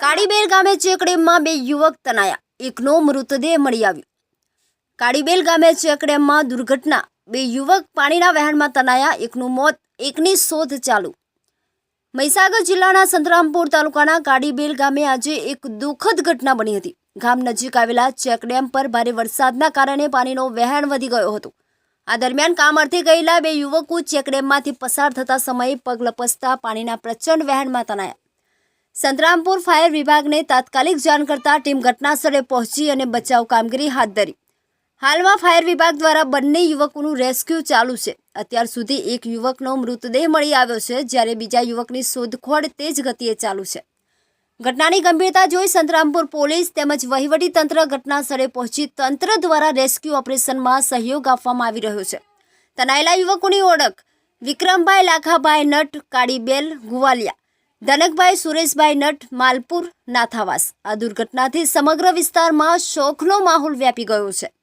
કાળીબેલ ગામે ચેકડેમમાં બે યુવક તનાયા એકનો મૃતદેહ મળી આવ્યો. કાળીબેલ ગામે ચેકડેમમાં દુર્ઘટના. બે યુવક પાણીના વહેણમાં તનાયા એકનું મોત, એકની શોધ ચાલુ. મહીસાગર જિલ્લાના સંતરામપુર તાલુકાના કાળીબેલ ગામે આજે એક દુઃખદ ઘટના બની હતી. ગામ નજીક આવેલા ચેકડેમ પર ભારે વરસાદના કારણે પાણીનો વહેણ વધી ગયો હતો. આ દરમિયાન કામ અર્થે ગયેલા બે યુવકો ચેકડેમમાંથી પસાર થતા સમયે પગ લપસતા પાણીના પ્રચંડ વહેણમાં તણાયા. સંતરામપુર ફાયર વિભાગને તાત્કાલિક જાણ કરતા ટીમ ઘટનાસ્થળે પહોંચી અને બચાવ કામગીરી હાથ ધરી. હાલમાં ફાયર વિભાગ દ્વારા બંને યુવકોનું રેસ્ક્યુ ચાલુ છે. અત્યાર સુધી એક યુવકનો મૃતદેહ મળી આવ્યો છે, જ્યારે બીજા યુવકની શોધખોળ તેજ ગતિએ ચાલુ છે. ઘટનાની ગંભીરતા જોઈ સંતરામપુર પોલીસ તેમજ વહીવટી તંત્ર ઘટનાસ્થળે પહોંચી તંત્ર દ્વારા રેસ્ક્યુ ઓપરેશનમાં સહયોગ આપવામાં આવી રહ્યો છે. તનાયેલા યુવકોની ઓળખ, વિક્રમભાઈ લાખાભાઈ નટ, કાળીબેલ, ગુવાલિયા, ધનકભાઈ સુરેશભાઈ નટ, માલપુર, નાથાવાસ. આ દુર્ઘટનાથી સમગ્ર વિસ્તારમાં શોકનો માહોલ વ્યાપી ગયો છે.